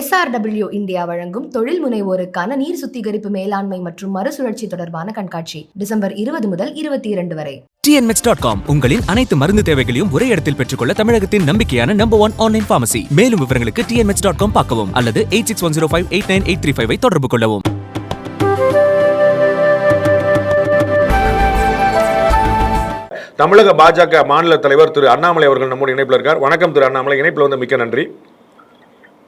SRW India வழங்கும் தொழில் முனைவோருக்கான நீர் சுத்திகரிப்பு மேலாண்மை மற்றும் மறுசுழற்சி தொடர்பான கண்காட்சி டிசம்பர் இருபது முதல் இருபத்தி இரண்டு வரை. Tnmeds.com உங்களின் அனைத்து மருந்து தேவைகளையும் ஒரே இடத்தில் பெற்றுக்கொள்ள தமிழகத்தின் நம்பிக்கையான நம்பர் ஒன் ஆன்லைன் பார்மசி மேலும் விவரங்களுக்கு tnmeds.com பார்க்கவும் அல்லது eight six one zero five eight nine eight three five தொடர்பு கொள்ளவும். தமிழக பாஜக மாநில தலைவர் திரு அண்ணாமலை அவர்கள் நம்முடைய இணைப்பில் இருக்கார். வணக்கம் திரு அண்ணாமலை. இணைப்பில் வந்து மிக்க நன்றி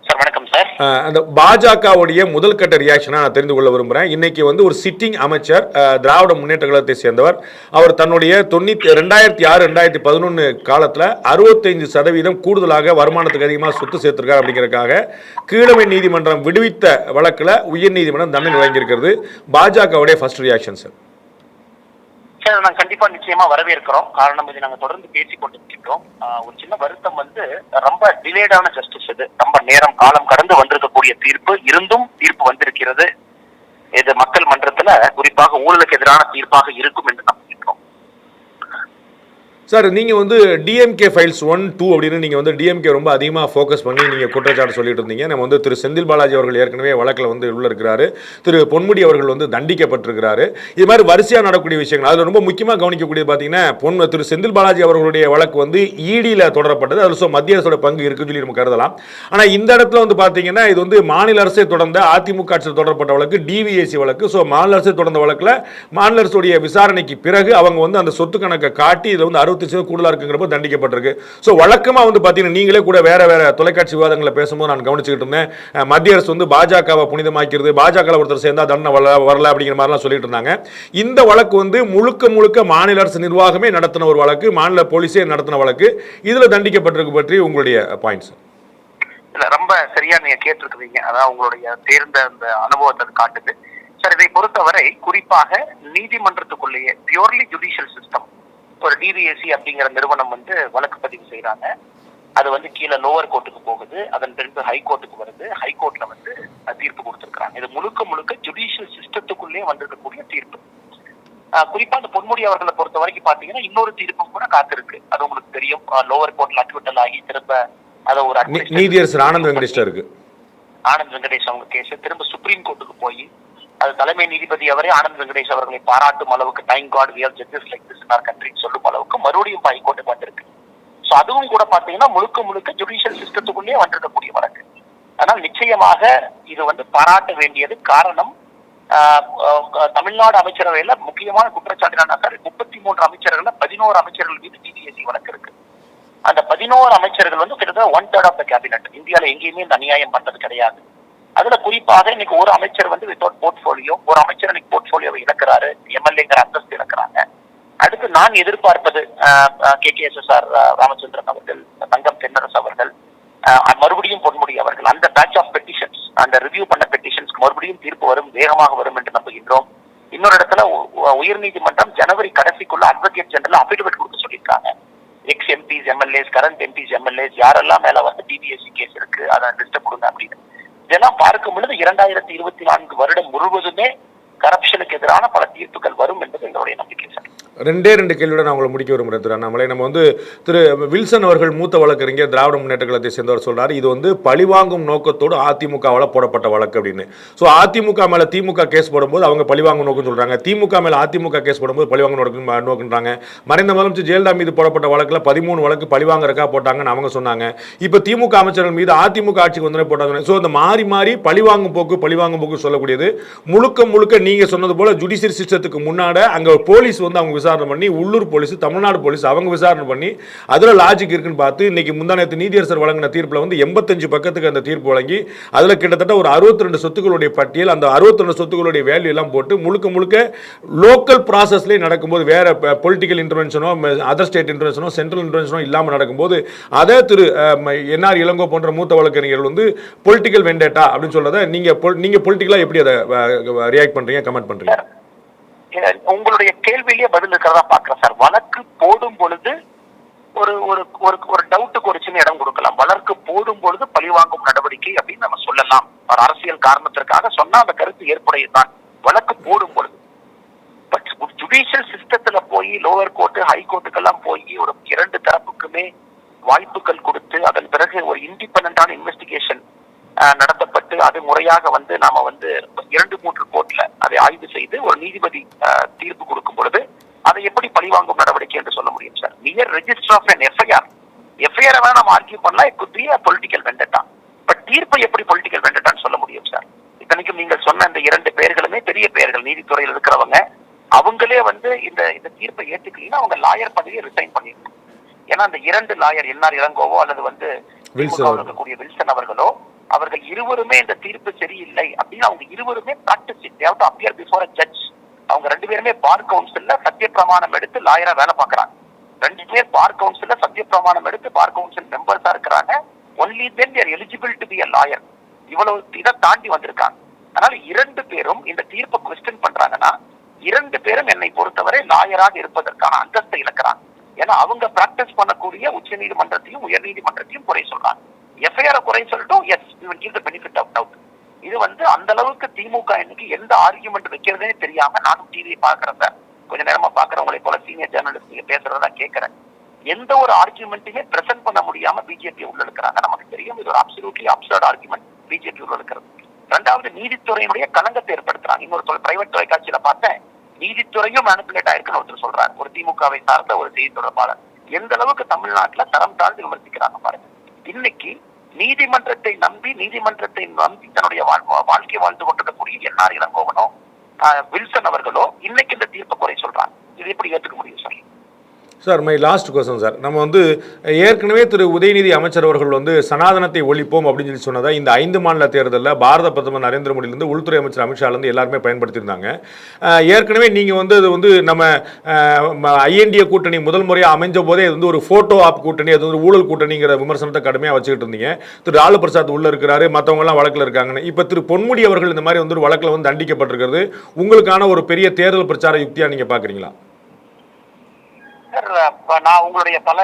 சார் வணக்கம் சார் அஹ், அந்த பாஜகவுடைய முதல் கட்ட ரியாக்ஷனாக நான் தெரிந்து கொள்ள விரும்புகிறேன் இன்னைக்கு வந்து ஒரு சிட்டிங் அமைச்சர் திராவிட முன்னேற்ற கழகத்தை சேர்ந்தவர். அவர் தன்னுடைய தொண்ணூற்றி ரெண்டாயிரத்தி ஆறு ரெண்டாயிரத்தி பதினொன்று காலத்தில் அறுபத்தைந்து சதவீதம் கூடுதலாக வருமானத்துக்கு அதிகமாக சொத்து சேர்த்திருக்கார் அப்படிங்கிறதுக்காக கீழமை நீதிமன்றம் விடுவித்த வழக்கில் உயர்நீதிமன்றம் தண்டனை வழங்கியிருக்கிறது. பாஜகவுடைய ஃபர்ஸ்ட் ரியாக்ஷன் சார் சார் நாங்கள் கண்டிப்பா நிச்சயமா வரவேற்கிறோம். காரணம் இது நாங்கள் தொடர்ந்து பேசி கொண்டிருக்கின்றோம் ஒரு சின்ன வருத்தம் வந்து ரொம்ப டிலேடான ஜஸ்டிஸ் இது. நேரம் காலம் கடந்து வந்திருக்கக்கூடிய தீர்ப்பு இருந்தும் தீர்ப்பு வந்திருக்கிறது. இது மக்கள் மன்றத்துல குறிப்பாக ஊழலுக்கு எதிரான தீர்ப்பாக இருக்கும் என்று சார் நீங்கள் வந்து டிஎம்கே ஃபைல்ஸ் ஒன் டூ அப்படின்னு நீங்கள் வந்து டிஎம்கே ரொம்ப அதிகமாக ஃபோக்கஸ் பண்ணி நீங்கள் குற்றச்சாட்டு சொல்லிட்டு இருந்தீங்க. நம்ம வந்து திரு செந்தில் பாலாஜி அவர்கள் ஏற்கனவே வழக்கில் வந்து உள்ள இருக்கிறாரு. திரு பொன்முடி அவர்கள் வந்து தண்டிக்கப்பட்டிருக்கிறாரு. இது மாதிரி வரிசையாக நடக்கக்கூடிய விஷயங்கள். அதில் ரொம்ப முக்கியமாக கவனிக்கக்கூடியது பார்த்தீங்கன்னா பொன் திரு செந்தில் பாலாஜி அவர்களுடைய வழக்கு வந்து இடியில் தொடரப்பட்டது. அதில் ஸோ மத்திய அரசோட பங்கு இருக்குன்னு சொல்லி நம்ம கருதலாம். ஆனால் இந்த இடத்துல வந்து பார்த்தீங்கன்னா இது வந்து மாநில அரசை தொடர்ந்த அதிமுக ஆட்சியில் தொடரப்பட்ட வழக்கு டிவிஎஸ்சி வழக்கு. ஸோ மாநில அரசை தொடர்ந்த வழக்கில் மாநில அரசுடைய விசாரணைக்கு பிறகு அவங்க வந்து அந்த சொத்து கணக்கை காட்டி இதில் வந்து அறுபத்தி சதவீதம் கூடுதலாக இருக்குங்கிறப்ப தண்டிக்கப்பட்டிருக்கு. ஸோ வழக்கமாக வந்து பார்த்தீங்கன்னா நீங்களே கூட வேற வேற தொலைக்காட்சி விவாதங்களை பேசும்போது நான் கவனிச்சுக்கிட்டு இருந்தேன். மத்திய அரசு வந்து பாஜகவை புனிதமாக்கிறது பாஜக ஒருத்தர் சேர்ந்தா தண்டனை வரல வரல அப்படிங்கிற மாதிரிலாம் சொல்லிட்டு இருந்தாங்க. இந்த வழக்கு வந்து முழுக்க முழுக்க மாநில அரசு நிர்வாகமே நடத்தின ஒரு வழக்கு மாநில போலீஸே நடத்தின வழக்கு. இதில் தண்டிக்கப்பட்டிருக்கு பற்றி உங்களுடைய பாயிண்ட்ஸ் இல்ல ரொம்ப சரியா நீங்க கேட்டிருக்கிறீங்க. அதான் உங்களுடைய தேர்ந்த அந்த அனுபவத்தை காட்டுது. சார் இதை பொறுத்தவரை குறிப்பாக நீதிமன்றத்துக்குள்ளேயே பியூர்லி ஜுடிஷியல் சிஸ்டம் ஒரு டிவிஎஸ்சி அப்படிங்கிற நிறுவனம் வந்து வழக்கு பதிவு செய்யறாங்க அது வந்து கீழே லோவர் கோர்ட்டுக்கு போகுது. அதன் பிறகு ஹை கோர்ட்டுக்கு வருது. ஹை கோர்ட்ல வந்து தீர்ப்பு கொடுத்திருக்காங்க இது முழுக்க முழுக்க ஜுடிஷியல் சிஸ்டத்துக்குள்ளே வந்திருக்கக்கூடிய தீர்ப்பு. குறிப்பா அந்த பொன்முடி அவர்களை பொறுத்த வரைக்கும் பாத்தீங்கன்னா இன்னொரு தீர்ப்பும் கூட காத்திருக்கு. அது உங்களுக்கு தெரியும். லோவர் கோர்ட்ல அட்விட்டல் ஆகி திரும்ப அதை ஒரு நீதியரசர் ஆனந்த் வெங்கடேஷ்டா இருக்கு ஆனந்த் வெங்கடேஷ் அவங்க கேஸ் திரும்ப சுப்ரீம் கோர்ட்டுக்கு போய் அது தலைமை நீதிபதி அவரே ஆனந்த் வெங்கடேஷ் அவர்களை பாராட்டும் அளவுக்கு time God we're justice like this in our country சொல்லும் அளவுக்கு மறுபடியும் ஹை வந்திருக்கு. சோ அதுவும் கூட பாத்தீங்கன்னா முழுக்க முழுக்க ஜுடிஷியல் சிஸ்டத்துக்குள்ளேயே வந்திருக்கக்கூடிய வழக்கு. ஆனால் நிச்சயமாக இது வந்து பாராட்ட வேண்டியது காரணம் ஆஹ், தமிழ்நாடு அமைச்சரவையில முக்கியமான குற்றச்சாட்டு என்னன்னா முப்பத்தி மூன்று அமைச்சர்கள் பதினோரு அமைச்சர்கள் மீது டிடிஎஸ்சி வழக்கு இருக்கு. அந்த பதினோரு அமைச்சர்கள் வந்து கிட்டத்தட்ட one third of the cabinet இந்தியாவில் எங்கேயுமே இந்த அநியாயம் பண்றது கிடையாது. அதுல குறிப்பாக இன்னைக்கு ஒரு அமைச்சர் வந்து வித்தவுட் போர்ட்போலியோ ஒரு அமைச்சர் இன்னைக்கு போர்ட்போலியோவை இழக்கிறாரு. எம்எல்ஏங்கிற அந்தஸ்து இழக்கிறாங்க. அடுத்து நான் எதிர்பார்ப்பது K K S S R Ramachandran அவர்கள் தங்கம் தென்னரசு அவர்கள் மறுபடியும் பொன்முடி அவர்கள் அந்த பேட்ச் ஆஃப் பெட்டிஷன்ஸ் அந்த ரிவ்யூ பண்ண பெட்டிஷன்ஸ்க்கு மறுபடியும் தீர்ப்பு வரும் வேகமாக வரும் என்று நம்புகின்றோம். இன்னொரு இடத்துல உ- உயர்நீதிமன்றம் ஜனவரி கடைசிக்குள்ள அட்வொகேட் ஜெனரல் அபிடவிட் கொடுக்க சொல்லியிருக்காங்க. Ex MPs MLAs current MPs MLAs யாரெல்லாம் மேல வந்து டிபிஎஸ்சி கேஸ் இருக்கு அதை லிஸ்ட் கொடுங்க அப்படின்னு. இதெல்லாம் பார்க்கும் பொழுது இரண்டாயிரத்தி இருபத்தி நான்கு வருடம் முழுவதுமே கரப்ஷனுக்கு எதிரான பல தீர்ப்புகள் வரும் என்பது எங்களுடைய நம்பிக்கை சார். ரெண்டே ரெண்டு கேள்வியோட நான் உங்களை முடிக்க விரும்புகிறேன் திரு அண்ணாமலை நம்ம வந்து திரு வில்சன் அவர்கள் மூத்த வழக்கறிஞர் திராவிட முன்னேற்ற கழகத்தை சேர்ந்தவர் சொல்றாரு இது வந்து பழிவாங்கும் நோக்கத்தோடு அதிமுகவால் போடப்பட்ட வழக்கு அப்படின்னு. ஸோ அதிமுக மேல திமுக கேஸ் போடும்போது அவங்க பழிவாங்கும் நோக்கம் சொல்றாங்க. திமுக மேல அதிமுக கேஸ் போடும்போது பழிவாங்கும் நோக்கம் நோக்குன்றாங்க. மறைந்த முதலமைச்சர் ஜெயலலிதா மீது போடப்பட்ட வழக்கில் பதிமூணு வழக்கு பழிவாங்கறக்கா போட்டாங்கன்னு அவங்க சொன்னாங்க. இப்போ திமுக அமைச்சர்கள் மீது அதிமுக ஆட்சிக்கு வந்து போட்டாங்க. ஸோ இந்த மாறி மாறி பழிவாங்கும் போக்கு பழிவாங்கும் போக்கு சொல்லக்கூடியது முழுக்க முழுக்க நீங்க சொன்னது போல ஜுடிஷியல் சிஸ்டத்துக்கு முன்னாட அங்கே போலீஸ் வந்து அவங்க விசாரணை பண்ணி உள்ளூர் போலீஸ் தமிழ்நாடு போலீஸ் அவங்க விசாரணை பண்ணி அதில் லாஜிக் இருக்குன்னு பார்த்து இன்னைக்கு முந்தானத்து நீதியரசர் வழங்கின தீர்ப்பில் வந்து எண்பத்தஞ்சு பக்கத்துக்கு அந்த தீர்ப்பு வழங்கி அதுல கிட்டத்தட்ட ஒரு அறுபத்தி ரெண்டு சொத்துக்களுடைய பட்டியல் அந்த அறுபத்தி ரெண்டு சொத்துக்களுடைய வேல்யூ எல்லாம் போட்டு முழுக்க முழுக்க லோக்கல் ப்ராசஸ்லேயே நடக்கும்போது வேற பொலிட்டிக்கல் இன்டர்வென்ஷனோ அதர் ஸ்டேட் இன்டர்வென்ஷனோ சென்ட்ரல் இன்டர்வென்ஷனோ இல்லாமல் நடக்கும்போது அதே திரு என்ஆர் இளங்கோ போன்ற மூத்த வழக்கறிஞர்கள் வந்து பொலிட்டிக்கல் வெண்டேட்டா அப்படின்னு சொல்றதை நீங்க நீங்க பொலிட்டிக்கலா எப்படி அதை ரியாக்ட் பண்றீங்க கமெண்ட் பண்றீங்க? உங்களுடைய கேள்வியிலேயே பதில் இருக்கிறதா பாக்குறேன் சார். வழக்கு போடும் பொழுது ஒரு ஒரு ஒரு ஒரு டவுட்டுக்கு ஒரு சின்ன இடம் கொடுக்கலாம். வழக்கு போடும் பொழுது பழிவாங்கும் நடவடிக்கை அப்படின்னு நம்ம சொல்லலாம். ஒரு அரசியல் காரணத்திற்காக சொன்னா அந்த கருத்து ஏற்புடையதுதான். வழக்கு போடும் பொழுது. பட் ஜுடிஷியல் சிஸ்டத்துல போய் லோவர் கோர்ட்டு ஹை கோர்ட்டுக்கெல்லாம் போய் ஒரு இரண்டு தரப்புக்குமே வாய்ப்புகள் கொடுத்து அதன் பிறகு ஒரு இண்டிபெண்டான இன்வெஸ்டிகேஷன் நடத்தப்பட்டு அது முறையாக வந்து நாம வந்து இரண்டு மூன்று கோர்ட்ல அதை ஆய்வு செய்து ஒரு நீதிபதி தீர்ப்பு கொடுக்கும் பொழுது அதை எப்படி பழிவாங்கும் நடவடிக்கை என்று சொல்ல முடியும் sir near register of an FIR FIR வேணா நம்ம ஆர்கியூ பண்ணலாம் could be a political vendetta but தீர்ப்பை எப்படி பொலிட்டிக்கல் வெண்டட்டான்னு சொல்ல முடியும் சார் இத்தனைக்கும் நீங்கள் சொன்ன இந்த இரண்டு பெயர்களுமே பெரிய பெயர்கள் நீதித்துறையில் இருக்கிறவங்க. அவங்களே வந்து இந்த இந்த தீர்ப்பை ஏத்துக்கலீங்கன்னா அவங்க லாயர் பதவியை ரிசைன் பண்ணிருக்கணும் ஏன்னா அந்த இரண்டு லாயர் என்ஆர் இளங்கோவோ அல்லது வந்து. இருக்கக்கூடிய வில்சன் அவர்களோ அவர்கள் இருவருமே இந்த தீர்ப்பு சரியில்லை அப்படின்னு அவங்க இருவருமே practice they appear before judge அவங்க ரெண்டு பேருமே பார் கவுன்சில்ல சத்திய பிரமாணம் எடுத்து லாயரா வேலை பார்க்கறாங்க. ரெண்டு பேர் பார் கவுன்சில்ல சத்திய பிரமாணம் எடுத்து பார் கவுன்சில் மெம்பர்ஸா இருக்கிறாங்க. Only then they're eligible to be a lawyer இவ்வளவு இதை தாண்டி வந்திருக்காங்க. அதனால இரண்டு பேரும் இந்த தீர்ப்பை கொஸ்டின் பண்றாங்கன்னா இரண்டு பேரும் என்னை பொறுத்தவரை லாயராக இருப்பதற்கான அந்தஸ்தை இழக்கிறாங்க. ஏன்னா அவங்க பிராக்டிஸ் பண்ணக்கூடிய உச்ச நீதிமன்றத்தையும் உயர் நீதிமன்றத்தையும் குறை சொல்றாங்க. எஃப்ஐஆர் குறை சொல்லட்டும் yes give the benefit of doubt இது வந்து அந்த அளவுக்கு திமுக இன்னைக்கு எந்த ஆர்கியூமெண்ட் வைக்கிறதே தெரியாம நானும் டிவியை பாக்குறத கொஞ்ச நேரமா பாக்குறவங்களை போல சீனியர் ஜேர்னலிஸ்ட் நீங்க பேசுறதா கேட்கறேன் எந்த ஒரு ஆர்கியூமெண்ட்டுமே பிரசன்ட் பண்ண முடியாம பிஜேபி உள்ள இருக்கிறாங்க நமக்கு தெரியும் இது ஒரு அப்சல்யூட்லி அப்சர்ட் ஆர்கியூமெண்ட் பிஜேபி உள்ள இருக்கிறது ரெண்டாவது நீதித்துறையினுடைய களங்கத்தை ஏற்படுத்துறாங்க. இன்னொரு பிரைவேட் தொலைக்காட்சியில பார்த்தேன் நீதித்துறையும் மேனிபுலேட் ஆயிருக்குன்னு ஒருத்தர் சொல்றாரு. ஒரு திமுகவை சார்ந்த ஒரு செய்தி தொடர்பாளர். எந்த அளவுக்கு தமிழ்நாட்டுல தரம் தாழ்ந்து விமர்சிக்கிறாங்க பாருங்க. இன்னைக்கு நீதிமன்றத்தை நம்பி நீதிமன்றத்தை நம்பி தன்னுடைய வாழ்- வாழ்க்கை வாழ்ந்து கொண்டிருக்கக்கூடிய என்ஆர் இளங்கோவனோ வில்சன் அவர்களோ இன்னைக்கு இந்த தீர்ப்பை குறை சொல்றாங்க. இது எப்படி ஏற்றுக்க முடியும் sir sir my last question sir நம்ம வந்து ஏற்கனவே திரு உதயநிதி அமைச்சர் அவர்கள் வந்து சனாதனத்தை ஒழிப்போம் அப்படின்னு சொல்லி சொன்னதாக இந்த ஐந்து மாநில தேர்தலில் பாரத பிரதமர் நரேந்திர மோடியிலிருந்து உள்துறை அமைச்சர் அமித்ஷாலேருந்து எல்லாருமே பயன்படுத்தியிருந்தாங்க. ஏற்கனவே நீங்கள் வந்து அது வந்து நம்ம ஐஎன்டிஏ கூட்டணி முதல் முறையாக அமைஞ்ச போதே இது வந்து ஒரு ஃபோட்டோ ஆப் கூட்டணி அது வந்து ஊழல் கூட்டணிங்கிற விமர்சனத்தை கடுமையாக வச்சுக்கிட்டு இருந்தீங்க. திரு லாலு பிரசாத் உள்ளே இருக்கிறாரு மற்றவங்கலாம் வழக்கில் இருக்காங்கன்னு. இப்போ திரு பொன்முடி அவர்கள் இந்த மாதிரி வந்து ஒரு வழக்கில் வந்து தண்டிக்கப்பட்டிருக்கிறது. உங்களுக்கான ஒரு பெரிய தேர்தல் பிரச்சார யுக்தியாக நீங்கள் பார்க்குறீங்களா சார் நான் உங்களுடைய பல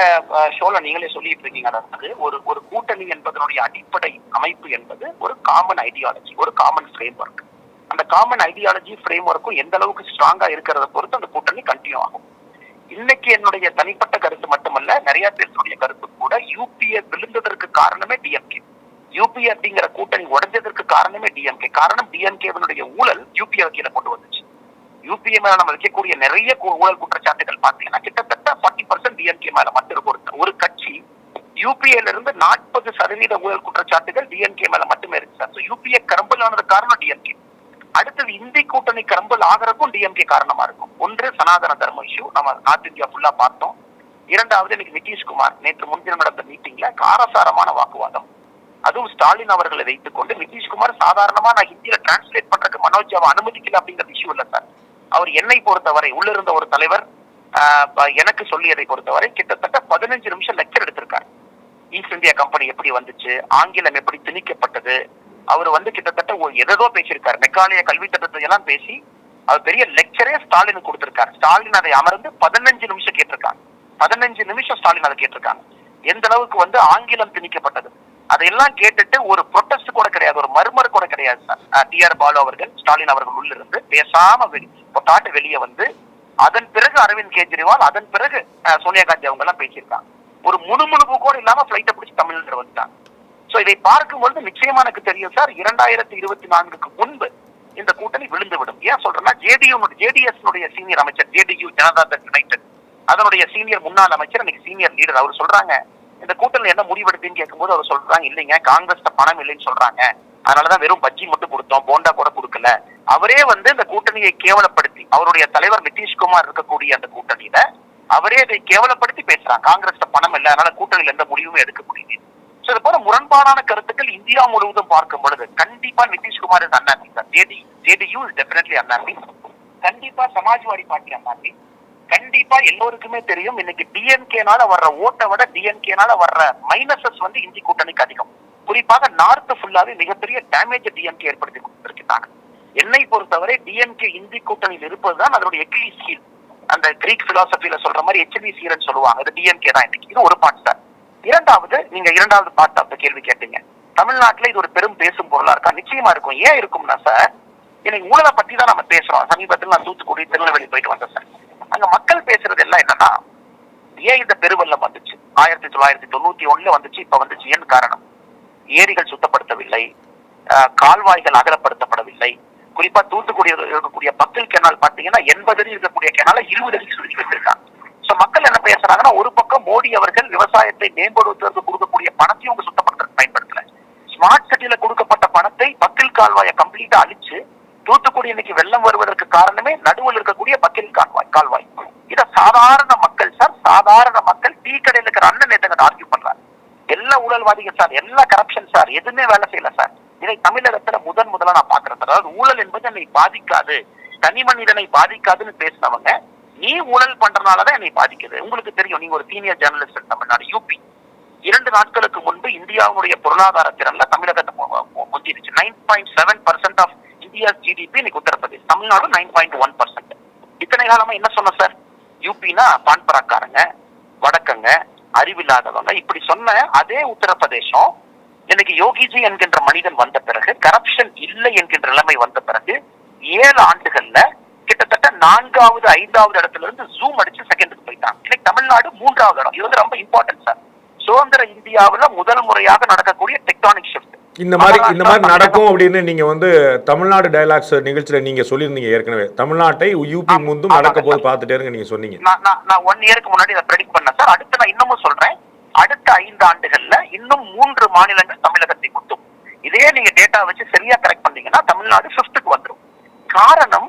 ஷோல நீங்களே சொல்லிட்டு இருக்கீங்க. அதாவது ஒரு ஒரு கூட்டணி என்பதனுடைய அடிப்படை அமைப்பு என்பது ஒரு காமன் ஐடியாலஜி ஒரு காமன் ஃப்ரேம் ஒர்க் அந்த காமன் ஐடியாலஜி ஃப்ரேம் ஒர்க்கும் எந்த அளவுக்கு ஸ்ட்ராங்கா இருக்கிறத பொறுத்து அந்த கூட்டணி கண்டினியூ ஆகும். இன்னைக்கு என்னுடைய தனிப்பட்ட கருத்து மட்டுமல்ல நிறைய பேருடைய கருத்து கூட யூபிஏ விழுந்ததற்கு காரணமே டிஎம்கே யூபிஏ அப்படிங்கிற கூட்டணி உடைஞ்சதற்கு காரணமே டிஎம்கே காரணம் டிஎம்கேவினுடைய ஊழல் யூபிஏ கீழே கொண்டு வந்துச்சு. யூபிஏ மேல நம்ம வைக்கக்கூடிய நிறைய ஊழல் குற்றச்சாட்டுகள் பாத்தீங்கன்னா கிட்டத்தட்ட பர்சன்ட் டிஎம்கே மேல மட்டும் கொடுத்த ஒரு- கட்சி யூபிஏல இருந்து நாற்பது சதவீத ஊழல் குற்றச்சாட்டுகள் டிஎம்கே மேல மட்டுமே இருக்கு சார். யூபிஏ கரம்பல் ஆனது காரணம் டிஎம்கே அடுத்தது இந்தி கூட்டணி கரம்பல் ஆகிறதுக்கும் டிஎம்கே காரணமா இருக்கும். ஒன்று சனாதன தர்ம இஷ்யூ நம்ம நார்த் இந்தியா ஃபுல்லா பார்த்தோம். இரண்டாவது இன்னைக்கு நிதிஷ்குமார் நேற்று முன்தினம் நடந்த மீட்டிங்ல காரசாரமான வாக்குவாதம். அதுவும் ஸ்டாலின் அவர்களை வைத்துக் கொண்டு நிதிஷ்குமார் சாதாரணமா நான் ஹிந்தியில டிரான்ஸ்லேட் பண்றதுக்கு மனோஜாவை அனுமதிக்கல அப்படிங்கிற இஷ்யூ இல்ல சார். அவர் என்னை பொறுத்தவரை உள்ள இருந்த ஒரு தலைவர் எனக்கு சொல்லியதை பொறுத்தவரை கிட்டத்தட்ட பதினஞ்சு நிமிஷம் லெக்சர் எடுத்திருக்காரு. ஈஸ்ட் இந்தியா கம்பெனி எப்படி வந்துச்சு ஆங்கிலம் எப்படி திணிக்கப்பட்டது அவர் வந்து கிட்டத்தட்ட ஒரு எதோ பேசியிருக்காரு. மெக்காலய கல்வி திட்டத்தை எல்லாம் பேசி அவர் பெரிய லெக்சரே ஸ்டாலின் கொடுத்திருக்காரு. ஸ்டாலின் அதை அமர்ந்து பதினஞ்சு நிமிஷம் கேட்டிருக்காங்க. பதினஞ்சு நிமிஷம் ஸ்டாலின் அதை கேட்டிருக்காங்க. எந்த அளவுக்கு வந்து ஆங்கிலம் திணிக்கப்பட்டது? அதையெல்லாம் கேட்டுட்டு ஒரு ப்ரொட்டஸ்ட் கூட கிடையாது ஒரு மர்மர் கூட கிடையாது சார். டி ஆர் பாலு அவர்கள் ஸ்டாலின் அவர்கள் உள்ளிருந்து பேசாம வெளி பொட்டாட்டு வெளியே வந்து அதன் பிறகு அரவிந்த் கெஜ்ரிவால் அதன் பிறகு சோனியா காந்தி அவங்க எல்லாம் பேசியிருக்காங்க. ஒரு முணுமுணுப்பு கூட இல்லாம பிளைட்டை பிடிச்சி தமிழ்நாடு வந்துட்டாங்க. சோ இதை பார்க்கும்பொழுது நிச்சயமா எனக்கு தெரியும் சார் இரண்டாயிரத்தி இருபத்தி நான்குக்கு முன்பு இந்த கூட்டணி விழுந்து விடும் ஏன் சொல்றேன்னா ஜேடியு ஜேடிஎஸ் சீனியர் அமைச்சர் ஜேடியு ஜனதா தள் யுனைடெட் அதனுடைய சீனியர் முன்னாள் அமைச்சர் இன்னைக்கு சீனியர் லீடர் அவர் சொல்றாங்க இந்த கூட்டணி என்ன முடிவெடுத்துன்னு கேட்கும்போது அவர் சொல்றாங்க இல்லைங்க காங்கிரஸ் பணம் இல்லைன்னு சொல்றாங்க. அதனாலதான் வெறும் பஜ்ஜி மட்டும் கொடுத்தோம் போண்டா கூட கொடுக்கல. அவரே வந்து இந்த கூட்டணியை கேவலப்படுத்தி அவருடைய தலைவர் நிதிஷ்குமார் இருக்கக்கூடிய அந்த கூட்டணியில அவரே இதை கேவலப்படுத்தி பேசுறாங்க. காங்கிரஸ் பணம் இல்லை அதனால கூட்டணியில எந்த முடிவும் எடுக்க முடியுது சோ இது போல முரண்பாடான கருத்துக்கள் இந்தியா முழுவதும் பார்க்கும் பொழுது கண்டிப்பா நிதிஷ்குமார் இஸ் அண்ணாமி சார். ஜேடி ஜேடியூ இஸ் டெஃபினெட்லி அண்ணாமி கண்டிப்பா சமாஜ்வாடி பார்ட்டி அண்ணாமி கண்டிப்பா எல்லோருக்குமே தெரியும் இன்னைக்கு டிஎம்கேனால வர்ற ஓட்டை விட டிஎம்கேனால வர்ற மைனஸஸ் வந்து இந்தி கூட்டணிக்கு அதிகம். குறிப்பாக நார்த் ஃபுல்லாவே மிகப்பெரிய டேமேஜ் டிஎம்கே ஏற்படுத்தி கொடுத்திருக்கிறாங்க. என்னை பொறுத்தவரை டிஎம்கே இந்தி கூட்டணியில் இருப்பதுதான் அதனுடைய எக்லிஸ் ஹீல் அந்த கிரீக் பிலாசபியில சொல்ற மாதிரி எச்எல்இ சீரன் சொல்லுவாங்க. அது டிஎம்கே தான் இன்னைக்கு. இது ஒரு பார்ட் சார் இரண்டாவது நீங்க இரண்டாவது பார்ட் ஆஃப் கேள்வி கேட்டீங்க. தமிழ்நாட்டுல இது ஒரு பெரும் பேசும் பொருளா இருக்கா? நிச்சயமா இருக்கும். ஏன் இருக்கும்னா சார் எனக்கு ஊழலை பத்தி தான் நம்ம பேசுறோம். சமீபத்தில் நான் தூத்துக்குடி திருநெல்வேலி போயிட்டு வந்தேன் சார் அங்க மக்கள் பேசுறது எல்லாம் என்னன்னா ஏன் இந்த பெருவெள்ளம் வந்துச்சு? ஆயிரத்தி தொள்ளாயிரத்தி தொண்ணூத்தி ஒண்ணுல வந்துச்சு இப்ப வந்துச்சு. ஏன் காரணம்? ஏரிகள் சுத்தப்படுத்தவில்லை. கால்வாய்கள் அகலப்படுத்தப்படவில்லை. குறிப்பா தூத்துக்குடியில் இருக்கக்கூடிய பக்கல் கெனால் பாத்தீங்கன்னா எண்பது அடி இருக்கக்கூடிய கெனால இருபது அடி சுருக்கி வச்சிருக்காங்க. சோ மக்கள் என்ன பேசுறாங்கன்னா ஒரு பக்கம் மோடி அவர்கள் விவசாயத்தை மேம்படுத்துவதற்கு கொடுக்கக்கூடிய பணத்தையும் அவங்க சுத்தப்படுத்த பயன்படுத்தல. ஸ்மார்ட் சிட்டில கொடுக்கப்பட்ட பணத்தை பக்கில் கால்வாயை கம்ப்ளீட்டா அழிச்சு தூத்துக்குடி இன்னைக்கு வெள்ளம் வருவதற்கு காரணமே நடுவில் இருக்கக்கூடிய பக்கில் கால்வாய் கால்வாய். இத சாதாரண மக்கள் சார் சாதாரண மக்கள் டீ கடையில் இருக்கிற அண்ணன் நேத்தங்க ஆர்கியூ பண்றாங்க எல்லா ஊழல்வாதிகள் சார் எல்லா கரப்ஷன் சார் எதுவுமே வேலை செய்யல சார் இதை தமிழகத்துல முதன் முதலா நான் பாக்குறேன் சார். அதாவது ஊழல் என்பது என்னை பாதிக்காது. தனி மனிதனை பாதிக்காதுன்னு பேசினவங்க நீ ஊழல் பண்றதுனாலதான் என்னை பாதிக்குது. உங்களுக்கு தெரியும் நீங்க ஒரு சீனியர் ஜேர்னலிஸ்ட் தமிழ்நாடு யூபி இரண்டு நாட்களுக்கு முன்பு இந்தியாவுடைய பொருளாதார திறன்ல தமிழகத்தை மு- முந்திருச்சு nine point seven percent of India GDP இன்னைக்கு Uttar Pradesh Tamil Nadu nine point one percent இத்தனை காலமா என்ன சொன்ன சார்? யூபினா பான்பராக்காரங்க வடக்கங்க அறிவில்லாதவங்க. இப்படி சொன்ன அதே உத்தரப்பிரதேசம் இன்னைக்கு யோகிஜி என்கின்ற மனிதன் வந்த பிறகு கரப்ஷன் இல்லை என்கின்ற நிலைமை வந்த பிறகு ஏழு ஆண்டுகள்ல கிட்டத்தட்ட நான்காவது ஐந்தாவது இடத்துல இருந்து ஜூம் அடிச்சு செகண்டுக்கு போயிட்டாங்க இன்னைக்கு தமிழ்நாடு மூன்றாவது இடம். இது வந்து ரொம்ப இம்பார்ட்டன்ட் சார் சுதந்திர இந்தியாவுல முதல் முறையாக நடக்கக்கூடிய டெக்டானிக் ஷிஃப்ட் இந்த மாதிரி இந்த மாதிரி நடக்கும் அப்படின்னு நீங்க வந்து தமிழ்நாடு டயலாக்ஸ் நிகழ்ச்சியில நீங்க சொல்லியிருந்தீங்க ஏற்கனவே. தமிழ்நாட்டை யூபி முந்தும் நடக்க போது. பார்த்துட்டே இருங்க நீங்க சொன்னீங்க. நான் ஒன் இயருக்கு முன்னாடி இதை ப்ரெடிக்ட் பண்ணேன் சார் அடுத்து நான் இன்னமும் சொல்றேன். அடுத்த ஐந்து ஆண்டுகள்ல இன்னும் மூன்று மாநிலங்கள் தமிழகத்தை குத்தும் இதே நீங்க டேட்டா வச்சு சரியா கரெக்ட் பண்ணீங்கன்னா தமிழ்நாடு பிப்த்துக்கு வந்துரும். காரணம்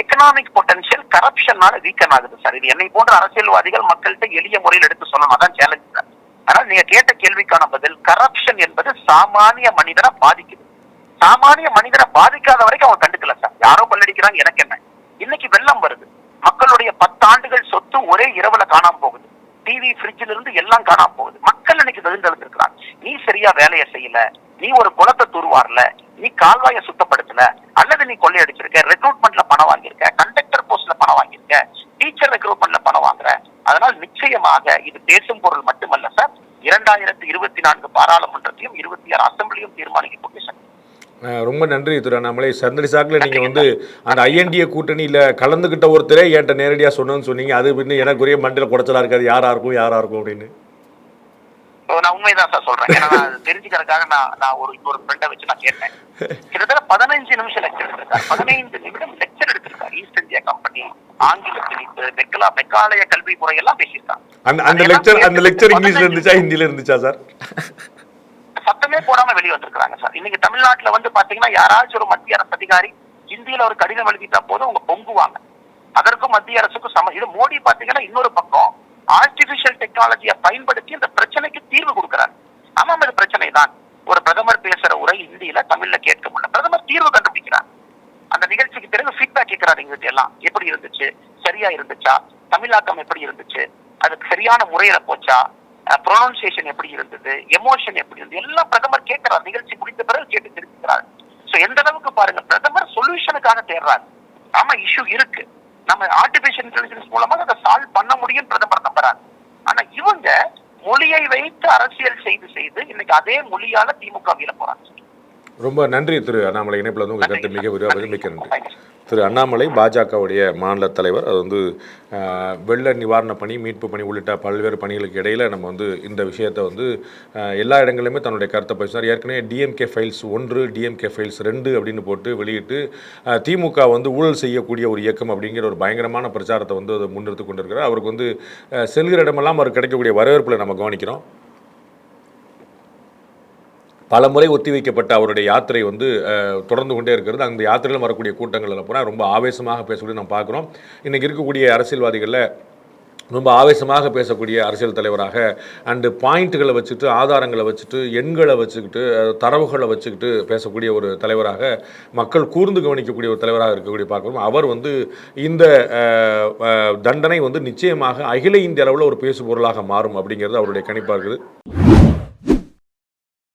எக்கனாமிக் பொட்டன்ஷியல் கரப்ஷனால வீக்கன் ஆகுது சார் இது என்னை போன்ற அரசியல்வாதிகள் மக்கள்கிட்ட எளிய முறையில் எடுத்து சொல்லணும். அதான் சேலஞ்ச் சார் ஆனால் நீங்க கேட்ட கேள்விக்கான பதில் கரப்ஷன் என்பது சாமானிய மனிதனை பாதிக்குது. சாமானிய மனிதனை பாதிக்காத வரைக்கும் அவங்க கண்டுக்கல சார் யாரோ கொள்ளடிக்கிறாங்க எனக்கு என்ன? இன்னைக்கு வெள்ளம் வருது. மக்களுடைய பத்தாண்டுகள் சொத்து ஒரே இரவுல காணாம போகுது. டிவி ஃப்ரிட்ஜில் இருந்து எல்லாம் காணாம போகுது. மக்கள் இன்னைக்கு விழுந்தெழுந்திருக்கிறாங்க நீ சரியா வேலையை செய்யல. நீ ஒரு குளத்தை துருவார்ல. நீ கால்வாயை சுத்தப்படுத்தல. அல்லது நீ கொள்ளையடிச்சிருக்க ரெக்ரூட்மெண்ட்ல பணம் வாங்கியிருக்க. கண்டக்டர் போஸ்ட்ல பணம் வாங்கியிருக்க. டீச்சர் ரெக்ரூட்மெண்ட்ல பணம் வாங்குற. அதனால் நிச்சயமாக இது பேசும் பொருள் மட்டுமல்ல சார் இரண்டாயிரத்தி இருபத்தி நான்கு பாராளுமன்றத்தையும் இருபத்தி ஆறு அசம்பிளியும் தீர்மானிக்கக்கூடிய சக்தி ரொம்ப நன்றி திரு அண்ணாமலை சந்தடி சாக்கில் நீங்கள் வந்து அந்த ஐஎன்டிஏ கூட்டணியில் கலந்துக்கிட்ட ஒருத்தரே என்கிட்ட நேரடியாக சொன்னோன்னு சொன்னீங்க. அது எனக்குரிய மண்டல குடைச்சலா இருக்காது. யாரா இருக்கும் யாரா இருக்கும் அப்படின்னு. நான் உண்மைதான் சார் சொல்றேன். ஏன்னா தெரிஞ்சுக்கிறதுக்காக நான் நான் ஒரு இன்னொரு ஃப்ரெண்டை வச்சு நான் கேட்டேன். கிட்டத்தட்ட பதினஞ்சு நிமிஷம் லெக்சர் எடுத்திருக்காரு. பதினைந்து நிமிடம் லெக்சர் எடுத்திருக்காரு. ஈஸ்ட் இந்தியா கம்பெனி ஆங்கில திணிப்பு மெக்கலா மெக்காலய கல்வி பேசியிருக்காங்க. அந்த அந்த லெக்சர் அந்த லெக்சர் இங்கிலீஷ்ல இருந்துச்சா ஹிந்தியில இருந்துச்சா சார் சத்தமே போடாம வெளியே வந்திருக்காங்க சார். இன்னைக்கு தமிழ்நாட்டுல வந்து பாத்தீங்கன்னா யாராச்சும் ஒரு மத்திய அரசு அதிகாரி ஹிந்தியில ஒரு கடிதம் எழுதிட்டா போதும் அவங்க பொங்குவாங்க. அதற்கும் மத்திய அரசுக்கும் சம இது மோடி பாத்தீங்கன்னா இன்னொரு பக்கம் ஆர்டிபிஷியல் டெக்னாலஜியை பயன்படுத்தி இந்த பிரச்சனைக்கு தீர்வு கொடுக்கிறார். ஆமாம் இது பிரச்சனை தான் ஒரு பிரதமர் பேசுற உரை ஹிந்தியில தமிழ்ல கேட்க முடியல. பிரதமர் தீர்வு கண்டுபிடிக்கிறார். அந்த நிகழ்ச்சிக்கு பிறகு ஃபீட்பேக் கேட்கிறாரு எங்கிட்ட எல்லாம். எப்படி இருந்துச்சு? சரியா இருந்துச்சா? தமிழாக்கம் எப்படி இருந்துச்சு? அதுக்கு சரியான முறையில போச்சா? ப்ரொனவுன்சியேஷன் எப்படி இருந்தது எமோஷன் எப்படி இருந்தது எல்லாம் பிரதமர் கேட்கிறார் நிகழ்ச்சி முடிந்த பிறகு கேட்டு தெரிவிக்கிறார். சோ எந்த அளவுக்கு பாருங்க பிரதமர் சொல்யூஷனுக்காக தேடுறாரு. ஆமா இஷ்யூ இருக்கு. நம்ம ஆர்டிபிஷியல் இன்டெலிஜென்ஸ் மூலமா அதை சால்வ் பண்ண முடியும் பிரதமர் நம்புறாரு. ஆனா இவங்க மொழியை வைத்து அரசியல் செய்து செய்து இன்னைக்கு அதே மொழியால திமுக போறாங்க ரொம்ப நன்றி திரு அண்ணாமலை இணைப்பில் வந்து கருத்து மிக விரிவாக மிக்க நன்றி. திரு அண்ணாமலை பாஜகவுடைய மாநில தலைவர். அது வந்து வெள்ள நிவாரண பணி மீட்பு பணி உள்ளிட்ட பல்வேறு பணிகளுக்கு இடையில் நம்ம வந்து இந்த விஷயத்தை வந்து எல்லா இடங்களிலுமே தன்னுடைய கருத்தை பேசினார். ஏற்கனவே டிஎம்கே ஃபைல்ஸ் ஒன்று டிஎம்கே ஃபைல்ஸ் ரெண்டு அப்படின்னு போட்டு வெளியிட்டு திமுக வந்து ஊழல் செய்யக்கூடிய ஒரு இயக்கம் அப்படிங்கிற ஒரு பயங்கரமான பிரச்சாரத்தை வந்து அதை முன்னெடுத்து கொண்டிருக்கிறார். அவருக்கு வந்து செல்கிற இடமெல்லாம் அவர் கிடைக்கக்கூடிய வரவேற்பில் நம்ம கவனிக்கிறோம். பல முறை ஒத்திவைக்கப்பட்ட அவருடைய யாத்திரை வந்து தொடர்ந்து கொண்டே இருக்கிறது. அந்த யாத்திரையில் வரக்கூடிய கூட்டங்களில் போனால் ரொம்ப ஆவேசமாக பேசக்கூடிய நம்ம பார்க்குறோம். இன்றைக்கி இருக்கக்கூடிய அரசியல்வாதிகளில் ரொம்ப ஆவேசமாக பேசக்கூடிய அரசியல் தலைவராக அண்டு பாயிண்ட்டுகளை வச்சுட்டு ஆதாரங்களை வச்சுட்டு எண்களை வச்சுக்கிட்டு தரவுகளை வச்சுக்கிட்டு பேசக்கூடிய ஒரு தலைவராக மக்கள் கூர்ந்து கவனிக்கக்கூடிய ஒரு தலைவராக இருக்கக்கூடிய பார்க்குறோம். அவர் வந்து இந்த தண்டனை வந்து நிச்சயமாக அகில இந்திய அளவில் ஒரு பேசுபொருளாக மாறும் அப்படிங்கிறது அவருடைய கணிப்பாக இருக்குது.